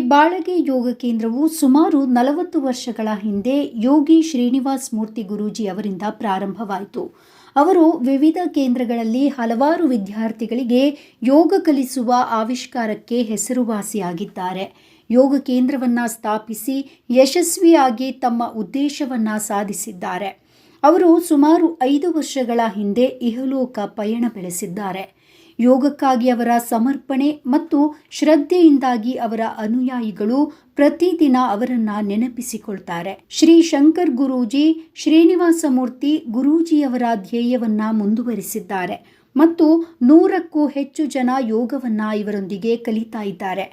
ಕಾಳಗೆ ಯೋಗ ಕೇಂದ್ರವು ಸುಮಾರು ನಲವತ್ತು ವರ್ಷಗಳ ಹಿಂದೆ ಯೋಗಿ ಶ್ರೀನಿವಾಸ್ ಮೂರ್ತಿ ಗುರೂಜಿ ಅವರಿಂದ ಪ್ರಾರಂಭವಾಯಿತು. ಅವರು ವಿವಿಧ ಕೇಂದ್ರಗಳಲ್ಲಿ ಹಲವಾರು ವಿದ್ಯಾರ್ಥಿಗಳಿಗೆ ಯೋಗ ಕಲಿಸುವ ಆವಿಷ್ಕಾರಕ್ಕೆ ಹೆಸರುವಾಸಿಯಾಗಿದ್ದಾರೆ. ಯೋಗ ಕೇಂದ್ರವನ್ನ ಸ್ಥಾಪಿಸಿ ಯಶಸ್ವಿಯಾಗಿ ತಮ್ಮ ಉದ್ದೇಶವನ್ನ ಸಾಧಿಸಿದ್ದಾರೆ. ಅವರು ಸುಮಾರು ಐದು ವರ್ಷಗಳ ಹಿಂದೆ ಇಹಲೋಕ ಪಯಣ ಬೆಳೆಸಿದ್ದಾರೆ. ಯೋಗಕ್ಕಾಗಿ ಅವರ ಸಮರ್ಪಣೆ ಮತ್ತು ಶ್ರದ್ಧೆಯಿಂದಾಗಿ ಅವರ ಅನುಯಾಯಿಗಳು ಪ್ರತಿದಿನ ಅವರನ್ನ ನೆನಪಿಸಿಕೊಳ್ತಾರೆ. ಶ್ರೀ ಶಂಕರ್ ಗುರೂಜಿ ಶ್ರೀನಿವಾಸ ಮೂರ್ತಿ ಗುರೂಜಿಯವರ ಧ್ಯೇಯವನ್ನ ಮುಂದುವರಿಸಿದ್ದಾರೆ ಮತ್ತು ನೂರಕ್ಕೂ ಹೆಚ್ಚು ಜನ ಯೋಗವನ್ನ ಇವರೊಂದಿಗೆ ಕಲಿತಾ ಇದ್ದಾರೆ.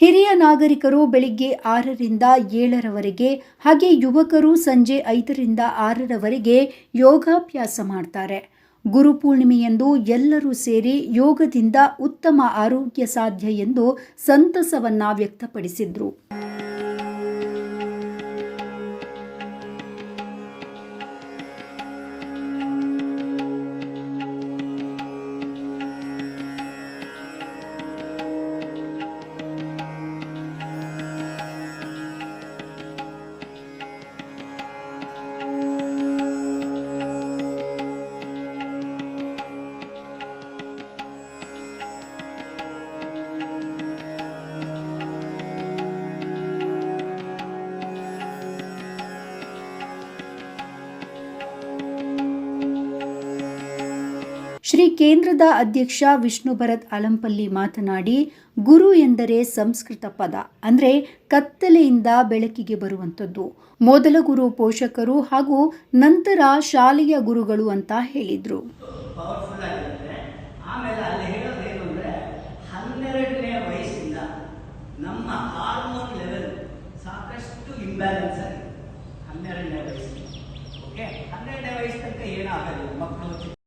ಹಿರಿಯ ನಾಗರಿಕರು ಬೆಳಿಗ್ಗೆ ಆರರಿಂದ ಏಳರವರೆಗೆ ಹಾಗೆ ಯುವಕರು ಸಂಜೆ ಐದರಿಂದ ಆರರವರೆಗೆ ಯೋಗಾಭ್ಯಾಸ ಮಾಡ್ತಾರೆ. ಗುರುಪೂರ್ಣಿಮೆಯಂದು ಎಲ್ಲರೂ ಸೇರಿ ಯೋಗದಿಂದ ಉತ್ತಮ ಆರೋಗ್ಯ ಸಾಧ್ಯ ಎಂದು ಸಂತಸವನ್ನ ವ್ಯಕ್ತಪಡಿಸಿದ್ರು. ಶ್ರೀ ಕೇಂದ್ರದ ಅಧ್ಯಕ್ಷ ವಿಷ್ಣು ಭರತ್ ಅಲಂಪಲ್ಲಿ ಮಾತನಾಡಿ, ಗುರು ಎಂದರೆ ಸಂಸ್ಕೃತ ಪದ, ಅಂದರೆ ಕತ್ತಲೆಯಿಂದ ಬೆಳಕಿಗೆ ಬರುವಂಥದ್ದು. ಮೊದಲ ಗುರು ಪೋಷಕರು ಹಾಗೂ ನಂತರ ಶಾಲೆಯ ಗುರುಗಳು ಅಂತ ಹೇಳಿದರು. ಹನ್ನೆರಡನೇ ಮಕ್ಕಳು.